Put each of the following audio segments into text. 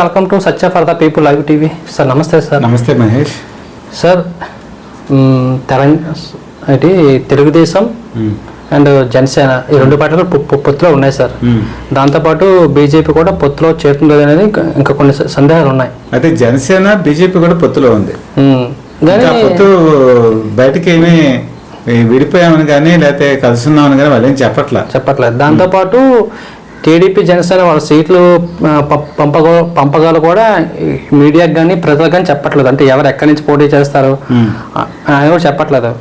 Welcome to Satya for the people live TV sir నమస్తే sir నమస్తే Mahesh sir Telangana ఏంటి Telugu Desam and Janasena ఈ రెండు పార్టీలు పొత్తులో ఉన్నాయి సార్ మ్మ్. దాంతోపాటు బీజేపీ కూడా పొత్తులో చేరుతుందో అనేది ఇంకా- కొన్ని సందేహాలు ఉన్నాయి. అయితే జనసేన బీజేపీ కూడా పొత్తులో ఉంది. ఇంకా పొత్తు బయటకి ఏమీ విడిపోయామని కానీ లేకపోతే కలుసున్నామని కానీ వాళ్ళు ఏం చెప్పట్లా? చెప్పట్లేదు. దాంతోపాటు టీడీపీ జనసేన వాళ్ళ సీట్లు పంపగ పంపగాలు కూడా మీడియాకి కానీ ప్రజలకు కానీ చెప్పట్లేదు. అంటే ఎవరు ఎక్కడి నుంచి పోటీ చేస్తారు? అని కూడా చెప్పట్లేదు.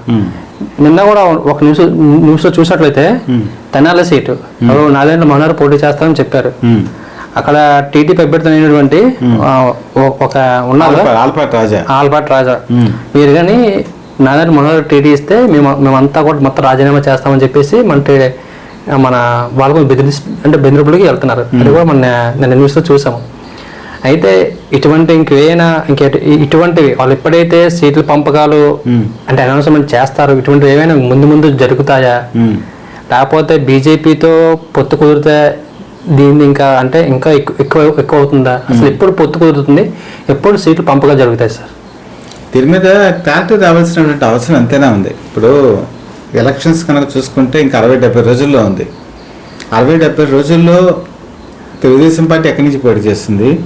నిన్న కూడా ఒక న్యూస్ న్యూస్లో చూసినట్లయితే. తెనాలి సీటు. ఎవరు నారాయణ మనోహర్ పోటీ చేస్తారని చెప్పారు. అక్కడ టీడీపీ అభ్యర్థి అయినటువంటి ఒక ఉన్నారు. ఆల్పా- ఆల్పాటి రాజా. ఆల్బర్ట్ రాజా. మీరు కానీ నారాయణ మనోహర్ టీడీ ఇస్తే మేము మేమంతా కూడా మొత్తం రాజీనామా చేస్తామని చెప్పేసి మన టీ- మన వాళ్ళకు బెదిరి అంటే బెదిరింపులకి వెళ్తున్నారు. అది కూడా మన నిన్న న్యూస్లో చూసాము. అయితే ఇటువంటి ఇంకేమైనా ఇంకే ఇటువంటివి వాళ్ళు ఎప్పుడైతే సీట్ల పంపకాలు. అంటే అనౌన్స్మెంట్ చేస్తారు ఇటువంటివి ఏమైనా ముందు ముందు జరుగుతాయా. లేకపోతే బీజేపీతో పొత్తు కుదిరితే దీన్ని ఇంకా అంటే ఇంకా ఎక్కువ ఎక్కువ ఎక్కువ అవుతుందా అసలు ఎప్పుడు పొత్తు కుదురుతుంది? ఎప్పుడు సీట్లు పంపగా జరుగుతాయి సార్? దీని మీద క్లారిటీ రావాల్సినటువంటి అవసరం అంతేనా ఉంది. ఇప్పుడు ఎలక్షన్స్ కనుక చూసుకుంటే ఇంకా అరవై డెబ్బై రోజుల్లో ఉంది. అరవై డెబ్బై రోజుల్లో తెలుగుదేశం పార్టీ ఎక్కడి నుంచి పోటీ చేస్తుంది?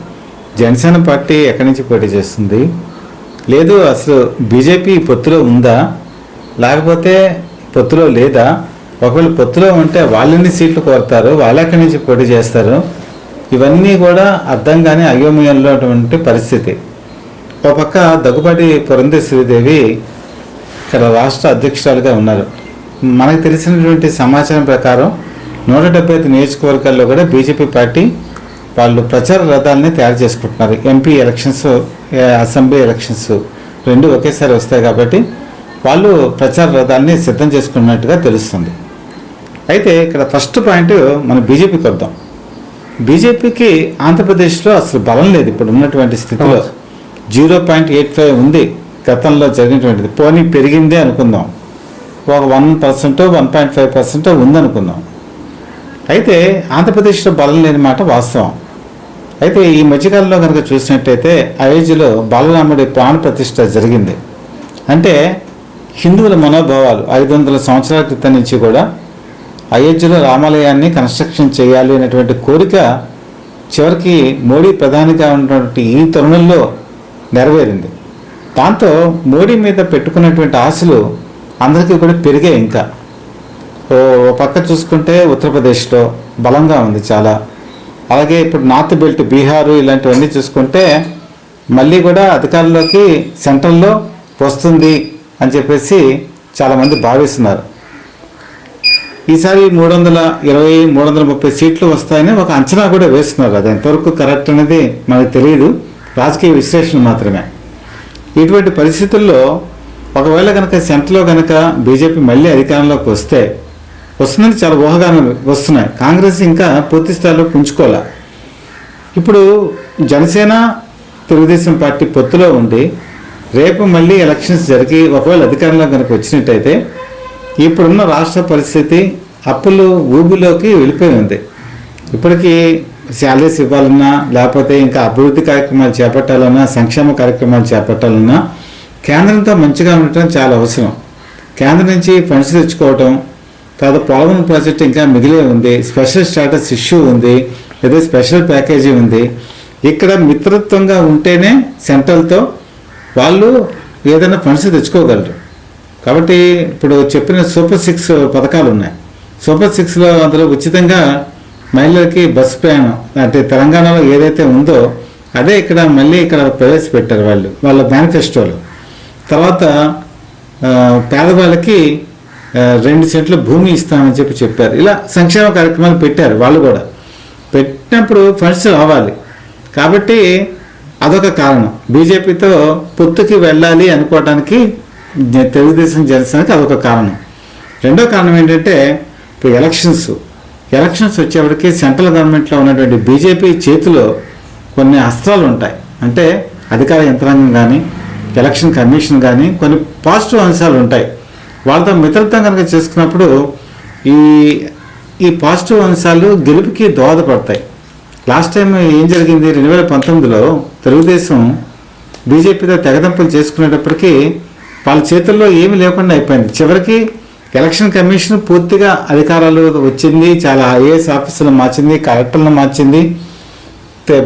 జనసేన పార్టీ ఎక్కడి నుంచి పోటీ చేస్తుంది? లేదు అసలు బీజేపీ పొత్తులో ఉందా? లేకపోతే పొత్తులో లేదా? ఒకవేళ పొత్తులో ఉంటే వాళ్ళని సీట్లు కోరుతారు? వాళ్ళు ఎక్కడి నుంచి పోటీ చేస్తారు? ఇవన్నీ కూడా అర్థం కానీ అయోమయంలో ఉన్నటువంటి పరిస్థితి. ఒక పక్క దగ్గుబాటి పురంధేశ్వరిదేవి ఇక్కడ రాష్ట్ర అధ్యక్షురాలుగా ఉన్నారు. మనకు తెలిసినటువంటి సమాచారం ప్రకారం నూట డెబ్బై ఐదు నియోజకవర్గాల్లో కూడా బీజేపీ పార్టీ వాళ్ళు ప్రచార రథాలని తయారు చేసుకుంటున్నారు. ఎంపీ ఎలక్షన్స్ అసెంబ్లీ ఎలక్షన్స్ రెండు ఒకేసారి వస్తాయి కాబట్టి వాళ్ళు ప్రచార రథాలని సిద్ధం చేసుకున్నట్టుగా తెలుస్తుంది. అయితే ఇక్కడ ఫస్ట్ పాయింట్ మన బీజేపీకి వద్దాం. బీజేపీకి ఆంధ్రప్రదేశ్లో అసలు బలం లేదు. ఇప్పుడు ఉన్నటువంటి స్థితిలో జీరో పాయింట్ ఎయిట్ ఫైవ్ ఉంది. గతంలో జరిగినటువంటిది. పోనీ పెరిగిందే అనుకుందాం. ఒక one percent one point five percent ఉందనుకుందాం. అయితే ఆంధ్రప్రదేశ్లో బలం లేని మాట వాస్తవం. అయితే ఈ మధ్యకాలంలో కనుక చూసినట్టయితే అయోధ్యలో బాలరాముడి ప్రాణ ప్రతిష్ట జరిగింది. అంటే హిందువుల మనోభావాలు ఐదు వందల సంవత్సరాల క్రితం నుంచి కూడా అయోధ్యలో రామాలయాన్ని కన్స్ట్రక్షన్ చేయాలి అనేటువంటి కోరిక చివరికి మోడీ ప్రధానిగా ఉన్నటువంటి ఈ తరుణంలో నెరవేరింది. దాంతో మోడీ మీద పెట్టుకున్నటువంటి ఆశలు అందరికీ కూడా పెరిగాయి ఇంకా. ఓ పక్క చూసుకుంటే ఉత్తరప్రదేశ్లో బలంగా ఉంది చాలా. అలాగే ఇప్పుడు నార్త్ బెల్ట్ బీహారు ఇలాంటివన్నీ చూసుకుంటే మళ్ళీ కూడా అధికారంలోకి సెంట్రల్లో వస్తుంది అని చెప్పేసి చాలామంది భావిస్తున్నారు. ఈసారి మూడు వందల ఇరవై మూడు వందల ముప్పై సీట్లు వస్తాయని ఒక అంచనా కూడా వేస్తున్నారు. అది ఎంతవరకు కరెక్ట్ అనేది మనకు తెలియదు. రాజకీయ విశ్లేషణ మాత్రమే. ఇటువంటి పరిస్థితుల్లో ఒకవేళ కనుక సెంటర్లో కనుక బీజేపీ మళ్ళీ అధికారంలోకి వస్తే వస్తుందని చాలా ఊహగానం వస్తున్నాయి. కాంగ్రెస్ ఇంకా పూర్తి స్థాయిలో పుంజుకోలే. ఇప్పుడు జనసేన తెలుగుదేశం పార్టీ పొత్తులో ఉండి రేపు మళ్ళీ ఎలక్షన్స్ జరిగి ఒకవేళ అధికారంలో కనుక వచ్చినట్టయితే ఇప్పుడున్న రాష్ట్ర పరిస్థితి అప్పులు ఊబిలోకి వెళ్ళిపోయి ఉంది. ఇప్పటికీ శాలరీస్ ఇవ్వాలన్నా లేకపోతే ఇంకా అభివృద్ధి కార్యక్రమాలు చేపట్టాలన్నా సంక్షేమ కార్యక్రమాలు చేపట్టాలన్నా కేంద్రంతో మంచిగా ఉండటం చాలా అవసరం. కేంద్రం నుంచి ఫండ్స్ తెచ్చుకోవటం తర్వాత పోలవరం ప్రాజెక్ట్ ఇంకా మిగిలే ఉంది స్పెషల్ స్టాటస్ ఇష్యూ ఉంది లేదా స్పెషల్ ప్యాకేజీ ఉంది. ఇక్కడ మిత్రత్వంగా ఉంటేనే సెంట్రల్తో వాళ్ళు ఏదైనా ఫండ్స్ తెచ్చుకోగలరు. కాబట్టి ఇప్పుడు చెప్పిన సూపర్ సిక్స్ పథకాలు ఉన్నాయి. సూపర్ సిక్స్లో అందులో ఉచితంగా మహిళలకి బస్సు ప్రయాణం అంటే తెలంగాణలో ఏదైతే ఉందో అదే ఇక్కడ మళ్ళీ ఇక్కడ ప్రవేశపెట్టారు వాళ్ళు వాళ్ళ మేనిఫెస్టోలో తర్వాత పేదవాళ్ళకి రెండు సెంట్ల భూమి ఇస్తామని చెప్పి చెప్పారు. ఇలా సంక్షేమ కార్యక్రమాలు పెట్టారు వాళ్ళు కూడా. పెట్టినప్పుడు ఫండ్స్ రావాలి. కాబట్టి అదొక కారణం. బీజేపీతో పొత్తుకి వెళ్ళాలి అనుకోవడానికి తెలుగుదేశం జనసేనకి అదొక కారణం. రెండో కారణం ఏంటంటే ఇప్పుడు ఎలక్షన్స్. ఎలక్షన్స్ వచ్చేప్పటికి సెంట్రల్ గవర్నమెంట్లో ఉన్నటువంటి బీజేపీ చేతిలో కొన్ని అస్త్రాలు ఉంటాయి. అంటే అధికార యంత్రాంగం కానీ ఎలక్షన్ కమిషన్ కానీ కొన్ని పాజిటివ్ అంశాలు ఉంటాయి. వాళ్ళతో మిత్రత్వం కనుక చేసుకున్నప్పుడు ఈ ఈ పాజిటివ్ అంశాలు గెలుపుకి దోహదపడతాయి. లాస్ట్ టైం ఏం జరిగింది? రెండు వేల పంతొమ్మిదిలో తెలుగుదేశం బీజేపీతో తెగదంపులు చేసుకునేటప్పటికీ వాళ్ళ చేతుల్లో ఏమీ లేకుండా అయిపోయింది. చివరికి ఎలక్షన్ కమిషన్ పూర్తిగా అధికారాలు వచ్చింది చాలా ఐఏఎస్ ఆఫీసులు మార్చింది కలెక్టర్లను మార్చింది.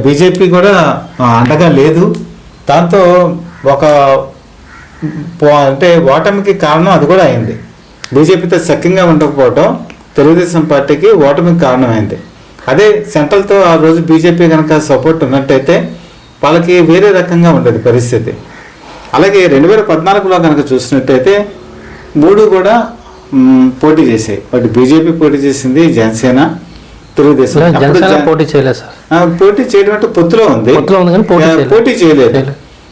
బీజేపీ కూడా అండగా లేదు. దాంతో ఒక అంటే ఓటమికి కారణం అది కూడా అయింది. బీజేపీతో సఖ్యంగా ఉండకపోవడం తెలుగుదేశం పార్టీకి ఓటమికి కారణమైంది. అదే సెంట్రల్తో ఆ రోజు బీజేపీ కనుక సపోర్ట్ ఉన్నట్టయితే వాళ్ళకి వేరే రకంగా ఉండేది పరిస్థితి. అలాగే రెండు వేల పద్నాలుగులో కనుక చూసినట్టయితే మూడు కూడా పోటీ చేసాయి ఒకటి బీజేపీ పోటీ చేసింది జనసేన తెలుగుదేశం. పోటీ చేయలేదు సార్. పోటీ చేయడం అంటే పొత్తులో ఉంది. పోటీ చేయలేదు.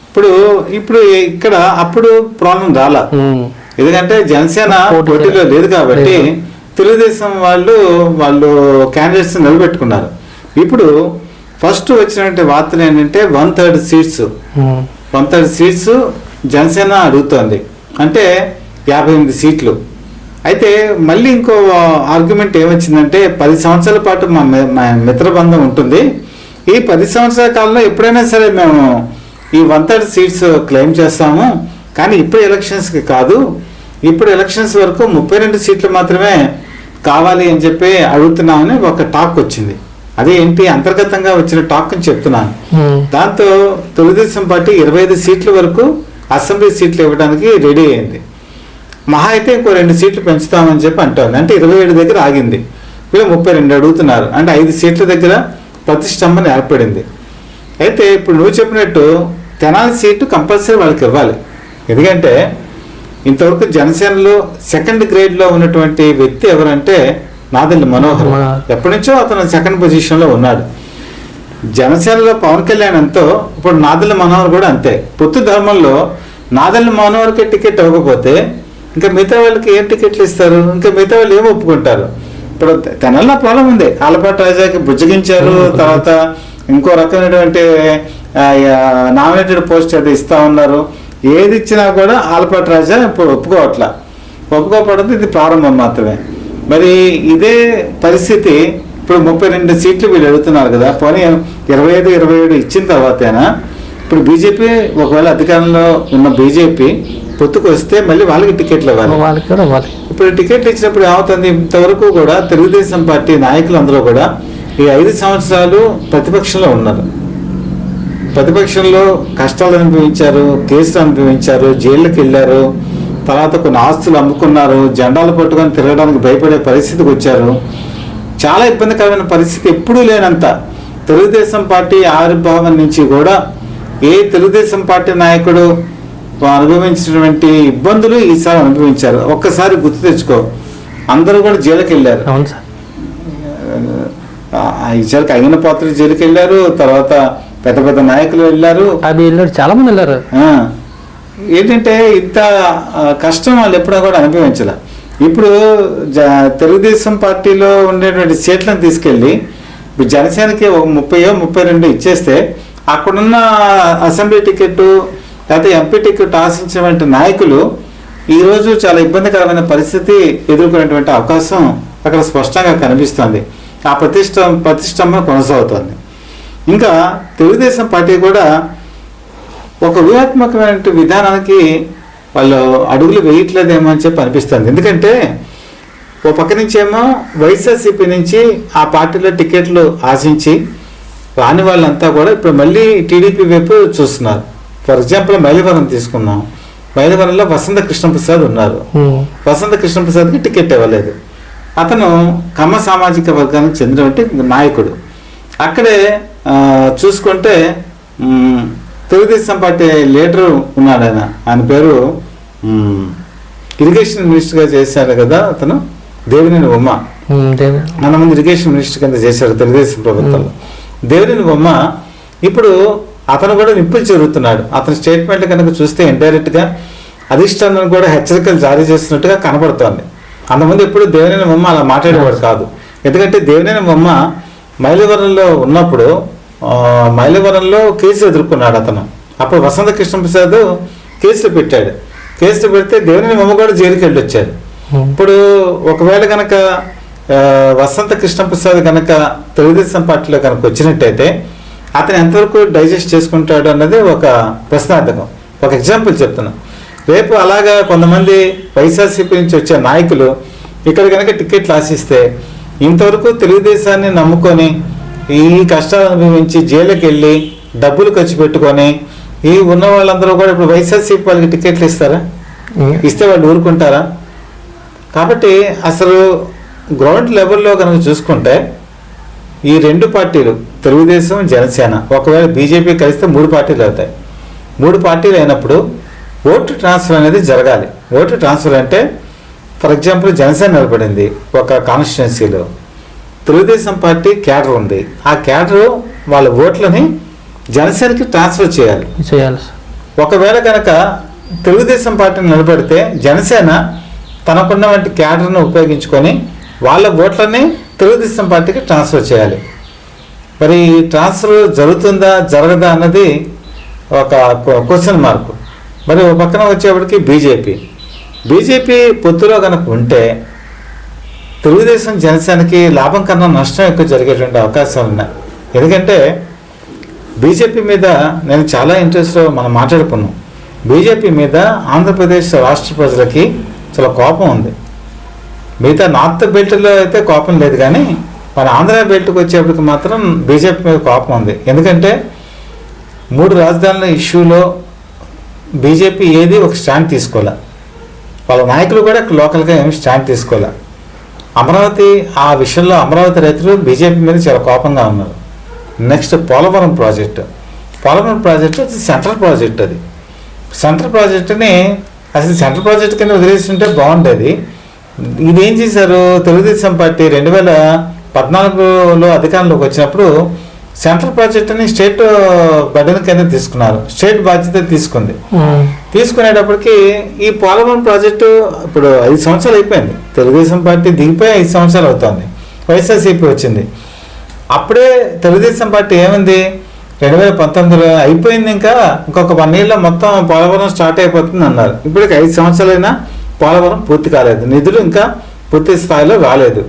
ఇప్పుడు ఇప్పుడు ఇక్కడ అప్పుడు ప్రాబ్లం రాలా. ఎందుకంటే జనసేన పోటీ పోటీలో. లేదు కాబట్టి. తెలుగుదేశం వాళ్ళు వాళ్ళు క్యాండిడేట్స్ నిలబెట్టుకున్నారు. ఇప్పుడు ఫస్ట్ వచ్చినటువంటి వార్తలు ఏంటంటే one third seats. One third seats Janasena అడుగుతోంది. అంటే యాభై ఎనిమిది సీట్లు. అయితే మళ్ళీ ఇంకో ఆర్గ్యుమెంట్ ఏమొచ్చిందంటే పది సంవత్సరాల పాటు మా మిత్రబంధం ఉంటుంది. ఈ పది సంవత్సరాల కాలంలో ఎప్పుడైనా సరే మేము ఈ వన్ థర్డ్ సీట్స్ క్లెయిమ్ చేస్తాము. కానీ ఇప్పుడు ఎలక్షన్స్కి కాదు. ఇప్పుడు ఎలక్షన్స్ వరకు ముప్పై రెండు సీట్లు మాత్రమే కావాలి అని చెప్పి అడుగుతున్నామని ఒక టాక్ వచ్చింది. అదే ఏంటి? అంతర్గతంగా వచ్చిన టాక్ అని చెప్తున్నాను. దాంతో తెలుగుదేశం పార్టీ ఇరవై ఐదు సీట్ల వరకు అసెంబ్లీ సీట్లు ఇవ్వడానికి రెడీ అయింది. మహా అయితే ఇంకో రెండు సీట్లు పెంచుతామని చెప్పి అంటోంది. అంటే ఇరవై ఏడు దగ్గర ఆగింది. వీళ్ళు ముప్పై రెండు అడుగుతున్నారు. అంటే ఐదు సీట్ల దగ్గర ప్రతిష్టంభన ఏర్పడింది. అయితే ఇప్పుడు నువ్వు చెప్పినట్టు తెనాలి సీటు కంపల్సరీ వాళ్ళకి ఇవ్వాలి. ఎందుకంటే ఇంతవరకు జనసేనలో సెకండ్ గ్రేడ్లో ఉన్నటువంటి వ్యక్తి ఎవరంటే మనోహర్. మనోహర్. ఎప్పటి నుంచో అతను సెకండ్ పొజిషన్లో ఉన్నాడు. జనసేనలో పవన్ కళ్యాణ్ ఎంతో ఇప్పుడు నాదెల్ల మనోహర్ కూడా అంతే. పొత్తు ధర్మంలో నాదెల్ల మనోహర్కి టికెట్ ఇవ్వకపోతే ఇంకా మిగతా వాళ్ళకి ఏం టికెట్లు ఇస్తారు? ఇంకా మిగతా వాళ్ళు ఏం ఒప్పుకుంటారు? ఇప్పుడు తెనల్లో ప్రాబ్లం ఉంది. ఆలపాటి రాజాకి బుజ్జగించారు తర్వాత ఇంకో రకమైనటువంటి నామినేటెడ్ పోస్ట్ అది ఇస్తా ఉన్నారు. ఏది ఇచ్చినా కూడా ఆలపాటి రాజా ఇప్పుడు ఒప్పుకోవట్లా. ఒప్పుకోకపోవడం ఇది ప్రారంభం మాత్రమే. మరి ఇదే పరిస్థితి ఇప్పుడు ముప్పై రెండు సీట్లు వీళ్ళు అడుగుతున్నారు కదా. పోనీ ఇరవై ఐదు ఇరవై ఏడు ఇచ్చిన తర్వాతేనా? ఇప్పుడు బీజేపీ ఒకవేళ అధికారంలో ఉన్న బీజేపీ పొత్తుకు వస్తే మళ్ళీ వాళ్ళకి టికెట్లు ఇవ్వాలి. వాళ్ళకి కూడా ఇవ్వాలి. ఇప్పుడు టికెట్లు ఇచ్చినప్పుడు ఏమవుతుంది? ఇంతవరకు కూడా తెలుగుదేశం పార్టీ నాయకులందరూ కూడా ఈ ఐదు సంవత్సరాలు ప్రతిపక్షంలో ఉన్నారు. ప్రతిపక్షంలో కష్టాలు అనుభవించారు కేసులు అనుభవించారు జైళ్ళకి వెళ్ళారు తర్వాత కొన్ని ఆస్తులు అమ్ముకున్నారు జెండాలు పట్టుకొని తిరగడానికి భయపడే పరిస్థితికి వచ్చారు. చాలా ఇబ్బందికరమైన పరిస్థితి ఎప్పుడూ లేనంత తెలుగుదేశం పార్టీ ఆవిర్భావం నుంచి కూడా ఏ తెలుగుదేశం పార్టీ నాయకుడు అనుభవించినటువంటి ఇబ్బందులు ఈసారి అనుభవించారు. ఒక్కసారి గుర్తు తెచ్చుకో. అందరూ కూడా జైలుకి వెళ్ళారు అవును సార్. ఆ, ఈసారికి అయిన పాత్ర జైలుకి వెళ్ళారు తర్వాత పెద్ద పెద్ద నాయకులు వెళ్ళారు. అవి వెళ్ళారు. చాలా మంది వెళ్ళారు ఏంటంటే ఇంత కష్టం వాళ్ళు ఎప్పుడూ కూడా అనుభవించాల. ఇప్పుడు జ తెలుగుదేశం పార్టీలో ఉండేటువంటి సీట్లను తీసుకెళ్ళి ఇప్పుడు జనసేనకి ఒక ముప్పయో ముప్పై రెండు ఇచ్చేస్తే అక్కడున్న అసెంబ్లీ టికెట్ లేకపోతే ఎంపీ టికెట్ ఆశించినటువంటి నాయకులు ఈరోజు చాలా ఇబ్బందికరమైన పరిస్థితి ఎదుర్కొనేటువంటి అవకాశం అక్కడ స్పష్టంగా కనిపిస్తుంది. ఆ ప్రతిష్ట ప్రతిష్టంభన కొనసాగుతోంది. ఇంకా తెలుగుదేశం పార్టీ కూడా ఒక వ్యూహాత్మకమైన విధానానికి వాళ్ళు అడుగులు వేయట్లేదేమో అని చెప్పి అనిపిస్తుంది. ఎందుకంటే ఓ పక్క నుంచేమో వైఎస్ఆర్సీపీ నుంచి ఆ పార్టీలో టికెట్లు ఆశించి రాని వాళ్ళంతా కూడా ఇప్పుడు మళ్ళీ టీడీపీ వైపు చూస్తున్నారు. ఫర్ ఎగ్జాంపుల్ మైలవరం తీసుకుందాం. మైలవరంలో వసంత కృష్ణప్రసాద్ ఉన్నారు. వసంత కృష్ణప్రసాద్కి టికెట్ ఇవ్వలేదు. అతను కమ్మ సామాజిక వర్గానికి చెందినటువంటి నాయకుడు. అక్కడే చూసుకుంటే తెలుగుదేశం పార్టీ లీడరు ఉన్నాడు ఆయన. ఆయన పేరు ఇరిగేషన్ మినిస్టర్గా చేశాడు కదా అతను? దేవినేని దేవి. మన ముందు ఇరిగేషన్ మినిస్టర్ కింద చేశాడు తెలుగుదేశం ప్రభుత్వంలో దేవినేని బొమ్మ ఇప్పుడు అతను కూడా నిప్పులు చెరువుతున్నాడు అతని స్టేట్మెంట్ కనుక చూస్తే ఇండైరెక్ట్గా అధిష్టానం కూడా హెచ్చరికలు జారీ చేస్తున్నట్టుగా కనబడుతోంది. అంతమంది ఎప్పుడు దేవినేని బొమ్మ అలా మాట్లాడేవాడు కాదు. ఎందుకంటే దేవినేని బొమ్మ మైలవరంలో ఉన్నప్పుడు మైలవరంలో కేసు ఎదుర్కొన్నాడు అతను. అప్పుడు వసంత కృష్ణప్రసాద్ కేసులు పెట్టాడు. కేసులు పెడితే దేవినేని బొమ్మ కూడా జైలుకి వెళ్ళి వచ్చాడు. ఇప్పుడు ఒకవేళ కనుక వసంత కృష్ణప్రసాద్ కనుక తెలుగుదేశం పార్టీలో కనుక వచ్చినట్టయితే అతను ఎంతవరకు డైజెస్ట్ చేసుకుంటాడు అన్నది ఒక ప్రశ్నార్థకం. ఒక ఎగ్జాంపుల్ చెప్తున్నా. రేపు అలాగా కొంతమంది వైఎస్ఆర్సీపీ నుంచి వచ్చే నాయకులు ఇక్కడ కనుక టికెట్లు ఆశిస్తే ఇంతవరకు తెలుగుదేశాన్ని నమ్ముకొని ఈ కష్టాలు అనుభవించి జైలుకి వెళ్ళి డబ్బులు ఖర్చు పెట్టుకొని ఈ ఉన్న వాళ్ళందరూ కూడా ఇప్పుడు వైఎస్ఆర్సీపీ వాళ్ళకి టికెట్లు ఇస్తారా? ఇస్తే వాళ్ళు ఊరుకుంటారా? కాబట్టి అసలు గ్రౌండ్ లెవెల్లో కనుక చూసుకుంటే ఈ రెండు పార్టీలు తెలుగుదేశం జనసేన ఒకవేళ బీజేపీ కలిస్తే మూడు పార్టీలు అవుతాయి. మూడు పార్టీలు అయినప్పుడు ఓటు ట్రాన్స్ఫర్ అనేది జరగాలి. ఓటు ట్రాన్స్ఫర్ అంటే ఫర్ ఎగ్జాంపుల్ జనసేన నిలబడింది ఒక కాన్స్టిట్యున్సీలో తెలుగుదేశం పార్టీ క్యాడర్ ఉంది. ఆ క్యాడర్ వాళ్ళ ఓట్లని జనసేనకి ట్రాన్స్ఫర్ చేయాలి. చేయాలి ఒకవేళ కనుక తెలుగుదేశం పార్టీని నిలబెడితే జనసేన తనకున్నటువంటి క్యాడర్ను ఉపయోగించుకొని వాళ్ళ ఓట్లని తెలుగుదేశం పార్టీకి ట్రాన్స్ఫర్ చేయాలి. మరి ఈ ట్రాన్స్ఫర్ జరుగుతుందా జరగదా అన్నది ఒక క్వశ్చన్ మార్క్. మరి ఒక పక్కన వచ్చేప్పటికి బీజేపీ. బీజేపీ పొత్తులో కనుక ఉంటే తెలుగుదేశం జనసేనకి లాభం కన్నా నష్టం ఎక్కువ జరిగేటువంటి అవకాశాలు ఉన్నాయి. ఎందుకంటే బీజేపీ మీద నేను చాలా ఇంట్రెస్ట్లో మనం మాట్లాడుకున్నాం. బీజేపీ మీద ఆంధ్రప్రదేశ్ రాష్ట్ర ప్రజలకి చాలా కోపం ఉంది. మిగతా నార్త్ బెల్ట్లో అయితే కోపం లేదు కానీ మన ఆంధ్ర బెల్ట్కి వచ్చేప్పటికి మాత్రం బీజేపీ మీద కోపం ఉంది. ఎందుకంటే మూడు రాజధానుల ఇష్యూలో బీజేపీ ఏది ఒక స్టాండ్ తీసుకోలే. వాళ్ళ నాయకులు కూడా లోకల్గా ఏమి స్టాండ్ తీసుకోలే. అమరావతి ఆ విషయంలో అమరావతి రైతులు బీజేపీ మీద చాలా కోపంగా ఉన్నారు. Next Polavaram project. Polavaram project అది సెంట్రల్ ప్రాజెక్ట్ అది. సెంట్రల్ ప్రాజెక్టుని అసలు సెంట్రల్ ప్రాజెక్ట్ కింద వదిలేస్తుంటే బాగుండేది. ఇదేం చేశారు? తెలుగుదేశం పార్టీ రెండు వేల పద్నాలుగులో అధికారంలోకి వచ్చినప్పుడు సెంట్రల్ ప్రాజెక్టుని స్టేట్ బడ్డెన్ కింద తీసుకున్నారు. స్టేట్ బాధ్యత తీసుకుంది. తీసుకునేటప్పటికి ఈ పోలవరం ప్రాజెక్టు ఇప్పుడు ఐదు సంవత్సరాలు అయిపోయింది. తెలుగుదేశం పార్టీ దిగిపోయి ఐదు సంవత్సరాలు అవుతోంది. వైఎస్ఆర్సీపీ వచ్చింది. అప్పుడే తెలుగుదేశం పార్టీ ఏముంది? రెండు వేల పంతొమ్మిదిలో అయిపోయింది ఇంకా. ఇంకొక వన్ ఇయర్లో మొత్తం పోలవరం స్టార్ట్ అయిపోతుంది అన్నారు ఇప్పటికి ఐదు సంవత్సరాలైనా పోలవరం పూర్తి కాలేదు. నిధులు ఇంకా పూర్తి స్థాయిలో రాలేదు.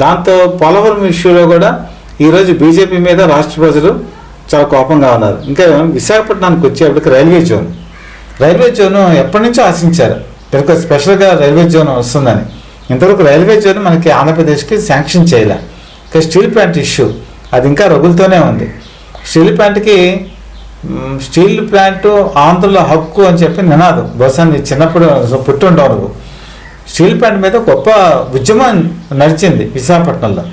దాంతో పోలవరం ఇష్యూలో కూడా ఈరోజు బీజేపీ మీద రాష్ట్ర ప్రజలు చాలా కోపంగా ఉన్నారు. ఇంకా విశాఖపట్నానికి వచ్చేప్పటికి రైల్వే జోన్. రైల్వే జోన్ ఎప్పటి నుంచో ఆశించారు. ఇక్కడ స్పెషల్గా రైల్వే జోన్ వస్తుందని. ఇంతవరకు రైల్వే జోన్ మనకి ఆంధ్రప్రదేశ్కి శాంక్షన్ చేయలే. ఇంకా స్టీల్ ప్లాంట్ ఇష్యూ అది ఇంకా రగులతోనే ఉంది. స్టీల్ ప్లాంట్కి స్టీల్ ప్లాంట్ ఆంధ్రుల హక్కు అని చెప్పి నినాదం బహుశా నీ చిన్నప్పుడు పుట్టుండవు నువ్వు స్టీల్ ప్లాంట్ మీద గొప్ప ఉద్యమం నడిచింది విశాఖపట్నంలో.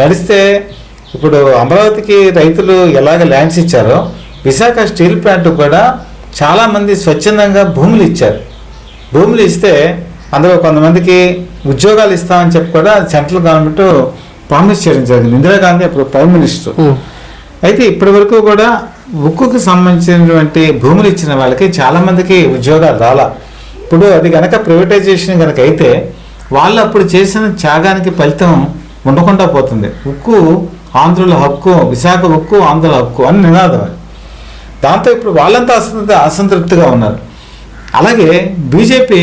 నడిస్తే ఇప్పుడు అమరావతికి రైతులు ఎలాగ ల్యాండ్స్ ఇచ్చారో విశాఖ స్టీల్ ప్లాంట్ కూడా చాలామంది స్వచ్ఛందంగా భూములు ఇచ్చారు. భూములు ఇస్తే అందులో కొంతమందికి ఉద్యోగాలు ఇస్తామని చెప్పి కూడా సెంట్రల్ గవర్నమెంట్ ప్రామిస్ చేయడం జరిగింది. ఇందిరాగాంధీ అప్పుడు ప్రైమ్ మినిస్టర్. అయితే ఇప్పటి వరకు కూడా ఉక్కుకు సంబంధించినటువంటి భూములు ఇచ్చిన వాళ్ళకి చాలామందికి ఉద్యోగాలు రాలా. ఇప్పుడు అది కనుక ప్రైవేటైజేషన్ కనుక అయితే వాళ్ళు అప్పుడు చేసిన త్యాగానికి ఫలితం ఉండకుండా పోతుంది. ఉక్కు ఆంధ్రుల హక్కు విశాఖ ఉక్కు ఆంధ్రుల హక్కు అని నినాదం దాంతో ఇప్పుడు వాళ్ళంతా అసంతృప్తి అసంతృప్తిగా ఉన్నారు. అలాగే బీజేపీ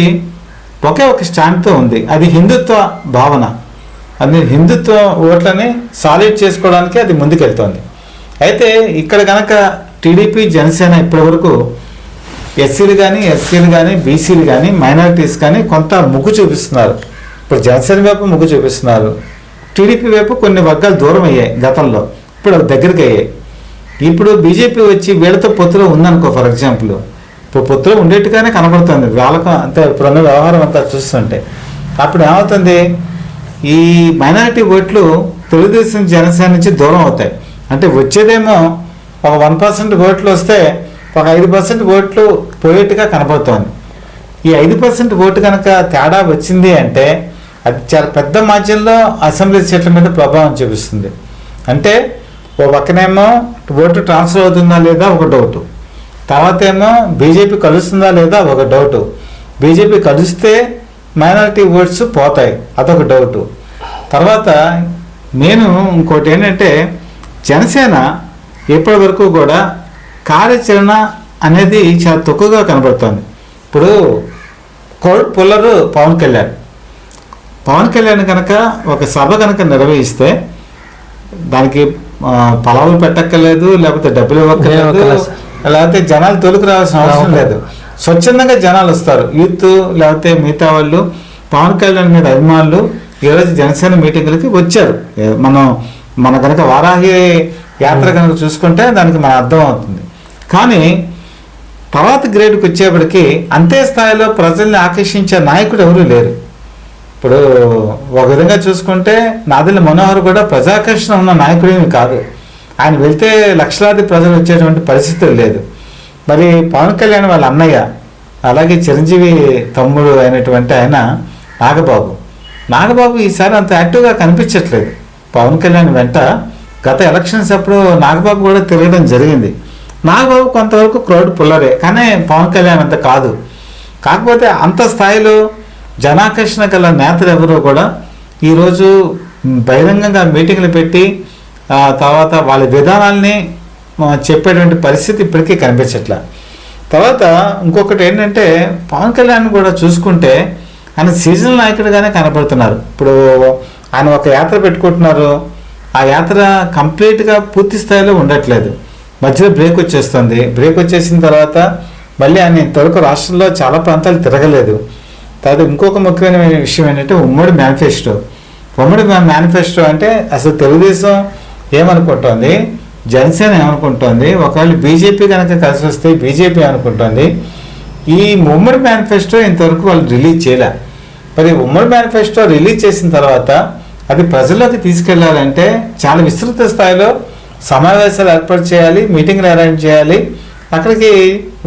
ఒకే ఒక స్టాండ్తో ఉంది. అది హిందుత్వ భావన. అది హిందుత్వ ఓట్లని సాలిడ్ చేసుకోవడానికి అది ముందుకెళ్తోంది. అయితే ఇక్కడ కనుక టీడీపీ జనసేన ఇప్పటివరకు ఎస్సీలు కానీ ఎస్సీలు కానీ బీసీలు కానీ మైనారిటీస్ కానీ కొంత ముగ్గు చూపిస్తున్నారు. ఇప్పుడు జనసేన వైపు మొగ్గు చూపిస్తున్నారు. టీడీపీ వైపు కొన్ని వర్గాలు దూరం అయ్యాయి గతంలో. ఇప్పుడు దగ్గరికి అయ్యాయి. ఇప్పుడు బీజేపీ వచ్చి వీళ్ళతో పొత్తులో ఉందనుకో ఫర్ ఎగ్జాంపుల్. ఇప్పుడు పొత్తులో ఉండేట్టుగానే కనబడుతుంది. వాళ్ళకు అంతే ఇప్పుడున్న వ్యవహారం అంతా చూస్తుంటే. అప్పుడు ఏమవుతుంది? ఈ మైనారిటీ ఓట్లు తెలుగుదేశం జనసేన నుంచి దూరం అవుతాయి. అంటే వచ్చేదేమో ఒక వన్ పర్సెంట్ ఓట్లు వస్తే ఒక ఐదు పర్సెంట్ ఓట్లు పోయేట్టుగా కనబడుతోంది. ఈ ఐదు పర్సెంట్ ఓటు కనుక తేడా వచ్చింది అంటే అది చాలా పెద్ద మార్జిన్లో అసెంబ్లీ సీట్ల మీద ప్రభావం చూపిస్తుంది. అంటే ఓ పక్కనేమో ఓటు ట్రాన్స్ఫర్ అవుతుందా లేదా ఒక డౌట్. తర్వాత ఏమో బీజేపీ కలుస్తుందా లేదా ఒక డౌట్. బీజేపీ కలిస్తే మైనారిటీ ఓట్స్ పోతాయి అదొక డౌట్. తర్వాత నేను ఇంకోటి ఏంటంటే జనసేన ఇప్పటి వరకు కూడా కార్యాచరణ అనేది చాలా తక్కువగా కనబడుతుంది. ఇప్పుడు కోడ్ పుల్లరు పవన్ కళ్యాణ్. పవన్ కళ్యాణ్ కనుక ఒక సభ కనుక నిర్వహిస్తే దానికి పొలాలు పెట్టక్కర్లేదు లేకపోతే డబ్బులు ఇవ్వక్కర్లేదు. లేకపోతే జనాలు తొలుకు రావాల్సిన అవసరం లేదు. స్వచ్ఛందంగా జనాలు వస్తారు. యూత్ లేకపోతే మిగతా వాళ్ళు పవన్ కళ్యాణ్ మీద అభిమానులు ఈరోజు జనసేన మీటింగులకి వచ్చారు. మనం మన కనుక వారాహి యాత్ర కనుక చూసుకుంటే దానికి మన అర్థం అవుతుంది. కానీ తర్వాత గ్రేడ్కి వచ్చేప్పటికి అంతే స్థాయిలో ప్రజల్ని ఆకర్షించే నాయకుడు ఎవరూ లేరు. ఇప్పుడు ఒక విధంగా చూసుకుంటే నాదెల్ల మనోహర్ కూడా ప్రజాకర్షణ ఉన్న నాయకుడేమి కాదు. ఆయన వెళ్తే లక్షలాది ప్రజలు వచ్చేటువంటి పరిస్థితి లేదు. మరి పవన్ కళ్యాణ్ వాళ్ళ అన్నయ్య అలాగే చిరంజీవి తమ్ముడు అయినటువంటి ఆయన నాగబాబు. నాగబాబు ఈసారి అంత యాక్టివ్గా కనిపించట్లేదు. పవన్ కళ్యాణ్ వెంట గత ఎలక్షన్స్ అప్పుడు నాగబాబు కూడా తిరగడం జరిగింది. నాగబాబు కొంతవరకు క్రౌడ్ పుల్లరే కానీ పవన్ కళ్యాణ్ అంత కాదు. కాకపోతే అంత స్థాయిలో జనాకర్షణ గల నేతలు ఎవరో కూడా ఈరోజు బహిరంగంగా మీటింగ్లు పెట్టి తర్వాత వాళ్ళ విధానాల్ని చెప్పేటువంటి పరిస్థితి ఇప్పటికీ కనిపించట్లా. తర్వాత ఇంకొకటి ఏంటంటే పవన్ కళ్యాణ్ కూడా చూసుకుంటే ఆయన సీజనల్ నాయకుడిగానే కనపడుతున్నారు. ఇప్పుడు ఆయన ఒక యాత్ర పెట్టుకుంటున్నారు. ఆ యాత్ర కంప్లీట్గా పూర్తి స్థాయిలో ఉండట్లేదు. మధ్యలో బ్రేక్ వచ్చేస్తుంది. బ్రేక్ వచ్చేసిన తర్వాత మళ్ళీ ఆయన ఇంతవరకు రాష్ట్రంలో చాలా ప్రాంతాలు తిరగలేదు. తర్వాత ఇంకొక ముఖ్యమైన విషయం ఏంటంటే ఉమ్మడి మేనిఫెస్టో. ఉమ్మడి మేనిఫెస్టో అంటే అసలు తెలుగుదేశం ఏమనుకుంటోంది? జనసేన ఏమనుకుంటోంది? ఒకవేళ బీజేపీ కనుక కలిసి వస్తే బీజేపీ అనుకుంటోంది ఈ ఉమ్మడి మేనిఫెస్టో ఇంతవరకు వాళ్ళు రిలీజ్ చేయలే. మరి ఉమ్మడి మేనిఫెస్టో రిలీజ్ చేసిన తర్వాత అది ప్రజల్లోకి తీసుకెళ్ళాలంటే చాలా విస్తృత స్థాయిలో సమావేశాలు ఏర్పాటు చేయాలి మీటింగ్లు అరేంజ్ చేయాలి. అక్కడికి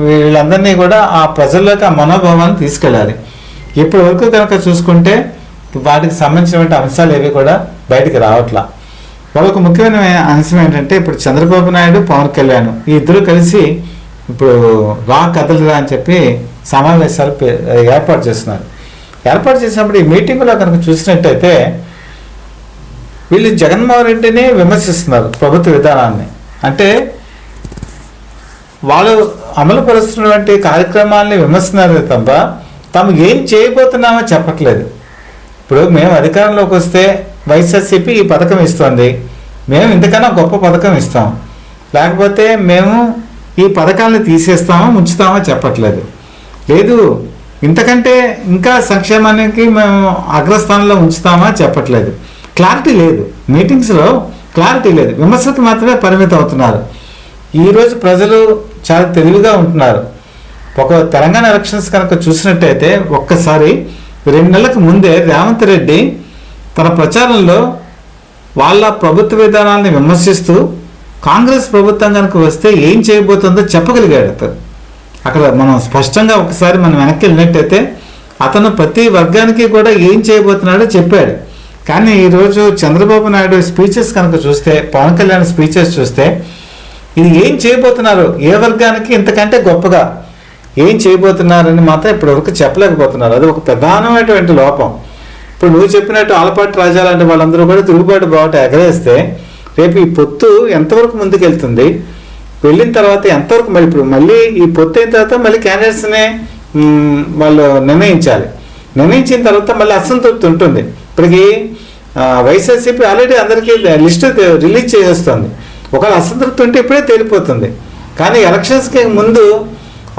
వీళ్ళందరినీ కూడా ఆ ప్రజల్లోకి ఆ మనోభావాన్ని తీసుకెళ్ళాలి. ఇప్పటి వరకు కనుక చూసుకుంటే వాటికి సంబంధించినటువంటి అంశాలు ఏవి కూడా బయటికి రావట్లా. వాళ్ళకు ముఖ్యమైన అంశం ఏంటంటే ఇప్పుడు చంద్రబాబు నాయుడు పవన్ కళ్యాణ్ ఈ ఇద్దరు కలిసి ఇప్పుడు రా కదలరా అని చెప్పి సమావేశాలు ఏర్పాటు చేస్తున్నారు. ఏర్పాటు చేసినప్పుడు ఈ మీటింగ్లో కనుక చూసినట్టయితే వీళ్ళు జగన్మోహన్ రెడ్డిని విమర్శిస్తున్నారు ప్రభుత్వ విధానాన్ని. అంటే వాళ్ళు అమలు పరుస్తున్నటువంటి కార్యక్రమాల్ని విమర్శిస్తున్నారు తప్ప తాము ఏం చేయబోతున్నామో చెప్పట్లేదు. ఇప్పుడు మేము అధికారంలోకి వస్తే వైఎస్ఆర్సీపీ ఈ పథకం ఇస్తుంది. మేము ఇంతకన్నా గొప్ప పథకం ఇస్తాం. లేకపోతే మేము ఈ పథకాలను తీసేస్తామో ఉంచుతామో చెప్పట్లేదు. లేదు ఇంతకంటే ఇంకా సంక్షేమానికి మేము అగ్రస్థానంలో ఉంచుతామా చెప్పట్లేదు. క్లారిటీ లేదు. మీటింగ్స్లో క్లారిటీ లేదు. విమర్శకు మాత్రమే పరిమితం అవుతున్నారు. ఈరోజు ప్రజలు చాలా తెలివిగా ఉంటున్నారు. ఒక తెలంగాణ ఎలక్షన్స్ కనుక చూసినట్టయితే ఒక్కసారి రెండు నెలలకు ముందే రేవంత్ రెడ్డి తన ప్రచారంలో వాళ్ళ ప్రభుత్వ విధానాన్ని విమర్శిస్తూ కాంగ్రెస్ ప్రభుత్వం కనుక వస్తే ఏం చేయబోతుందో చెప్పగలిగాడు అతను. అక్కడ మనం స్పష్టంగా ఒకసారి మనం వెనక్కి వెళ్ళినట్టయితే అతను ప్రతి వర్గానికి కూడా ఏం చేయబోతున్నాడో చెప్పాడు. కానీ ఈరోజు చంద్రబాబు నాయుడు స్పీచెస్ కనుక చూస్తే పవన్ కళ్యాణ్ స్పీచెస్ చూస్తే ఇది ఏం చేయబోతున్నారు? ఏ వర్గానికి ఇంతకంటే గొప్పగా? ఏం చేయబోతున్నారని మాత్రం ఇప్పటివరకు చెప్పలేకపోతున్నారు. అది ఒక ప్రధానమైనటువంటి లోపం. ఇప్పుడు నువ్వు చెప్పినట్టు ఆలపాటి రాజా లాంటి వాళ్ళందరూ కూడా తిరుగుబాటు బాట ఎగరేస్తే రేపు ఈ పొత్తు ఎంతవరకు ముందుకెళ్తుంది? వెళ్ళిన తర్వాత ఎంతవరకు మరి ఇప్పుడు మళ్ళీ ఈ పొత్తు అయిన తర్వాత మళ్ళీ క్యాండిడేట్స్నే వాళ్ళు నిర్ణయించాలి. నిర్ణయించిన తర్వాత మళ్ళీ అసంతృప్తి ఉంటుంది. ఇప్పటికి ఆ, వైఎస్ఆర్సీపీ ఆల్రెడీ అందరికీ లిస్ట్ రిలీజ్ చేసేస్తుంది. ఒకవేళ అసంతృప్తి ఉంటే ఇప్పుడే తేలిపోతుంది. కానీ ఎలక్షన్స్కి ముందు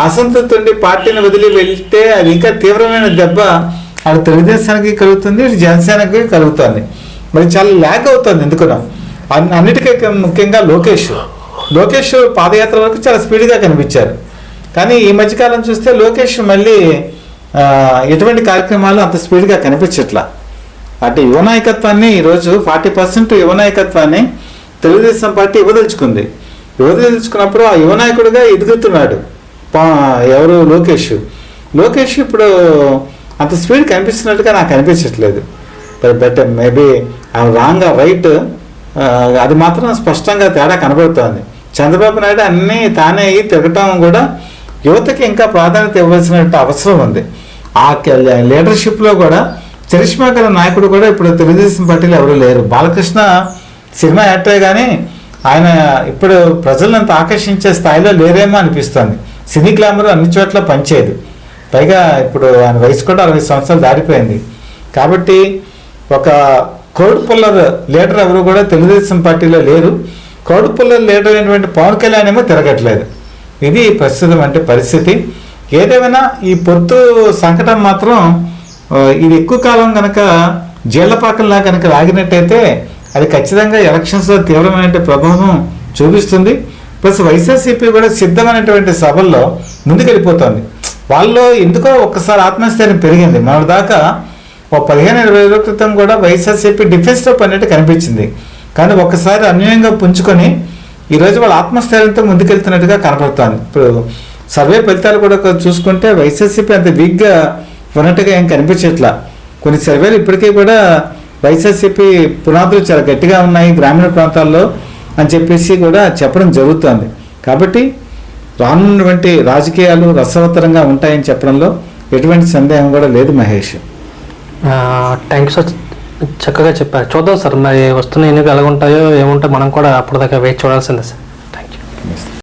అసంతృప్తి ఉండి పార్టీని వదిలి వెళ్తే అది ఇంకా తీవ్రమైన దెబ్బ అటు తెలుగుదేశానికి కలుగుతుంది ఇటు జనసేనకి కలుగుతుంది. మరి చాలా ల్యాక్ అవుతుంది ఎందుకున్నా అన్నిటికీ ముఖ్యంగా లోకేష్. లోకేష్ పాదయాత్ర వరకు చాలా స్పీడ్గా కనిపించారు. కానీ ఈ మధ్యకాలం చూస్తే లోకేష్ మళ్ళీ ఎటువంటి కార్యక్రమాలు అంత స్పీడ్గా కనిపించట్లా. అంటే యువ నాయకత్వాన్ని ఈరోజు ఫార్టీ పర్సెంట్ యువనాయకత్వాన్ని తెలుగుదేశం పార్టీ ఇవ్వదలుచుకుంది. ఇవ్వదలుచుకున్నప్పుడు ఆ యువనాయకుడిగా ఎదుగుతున్నాడు. పా- ఎవరు? లోకేష్. లోకేష్ ఇప్పుడు అంత స్పీడ్ కనిపిస్తున్నట్టుగా నాకు అనిపించట్లేదు. Better maybe wrong right. అది మాత్రం స్పష్టంగా తేడా కనబడుతోంది. చంద్రబాబు నాయుడు అన్నీ తానే అయ్యి తిరగటం కూడా యువతకి ఇంకా ప్రాధాన్యత ఇవ్వాల్సిన అవసరం ఉంది. ఆ లీడర్షిప్లో కూడా చరిష్మా గల నాయకుడు కూడా ఇప్పుడు తెలుగుదేశం పార్టీలో ఎవరు లేరు. బాలకృష్ణ సినిమా యాక్టరే కానీ ఆయన ఇప్పుడు ప్రజలను అంత ఆకర్షించే స్థాయిలో లేరేమో అనిపిస్తుంది. సినీ గ్లామర్ అన్ని చోట్ల పనిచేయదు. పైగా ఇప్పుడు ఆయన వయసు కూడా అరవై సంవత్సరాలు దాటిపోయింది. కాబట్టి ఒక కోడ్ పుల్లర్ లీడర్ ఎవరు కూడా తెలుగుదేశం పార్టీలో లేరు. కోడ్ పుల్లర్ లీడర్ అయినటువంటి పవన్ కళ్యాణ్ ఏమో తిరగట్లేదు. ఇది ప్రస్తుతం అంటే పరిస్థితి. ఏదేమైనా ఈ పొత్తు సంకటం మాత్రం ఇది ఎక్కువ కాలం కనుక జీళ్ళపాకంలా కనుక లాగినట్టయితే అది ఖచ్చితంగా ఎలక్షన్స్లో తీవ్రమైన ప్రభావం చూపిస్తుంది. ప్లస్ వైఎస్ఆర్సీపీ కూడా సిద్ధమైనటువంటి సభల్లో ముందుకెళ్ళిపోతుంది. వాళ్ళు ఎందుకో ఒక్కసారి ఆత్మస్థైర్యం పెరిగింది. మన దాకా ఓ పదిహేను ఇరవై రోజుల క్రితం కూడా వైఎస్ఆర్సీపీ డిఫెన్స్లో పడినట్టు కనిపించింది. కానీ ఒక్కసారి అన్యాయంగా పుంజుకొని ఈరోజు వాళ్ళ ఆత్మస్థైర్యంతో ముందుకెళ్తున్నట్టుగా కనపడుతుంది. ఇప్పుడు సర్వే ఫలితాలు కూడా చూసుకుంటే వైఎస్ఆర్సీపీ అంత వీక్గా ఉన్నట్టుగా ఏం కనిపించట్లా. కొన్ని సర్వేలు ఇప్పటికీ కూడా వైఎస్ఆర్సీపీ పునాదులు చాలా గట్టిగా ఉన్నాయి గ్రామీణ ప్రాంతాల్లో అని చెప్పేసి కూడా చెప్పడం జరుగుతోంది. కాబట్టి రానున్నటువంటి రాజకీయాలు రసవత్తరంగా ఉంటాయని చెప్పడంలో ఎటువంటి సందేహం కూడా లేదు మహేష్. Thank you sir. చక్కగా చెప్పారు. చూద్దాం సార్ మరి వస్తున్న ఎన్నికలు ఎలా ఉంటాయో ఏముంటాయో మనం కూడా అప్పటిదాకా వెయిట్ చూడాల్సిందే సార్.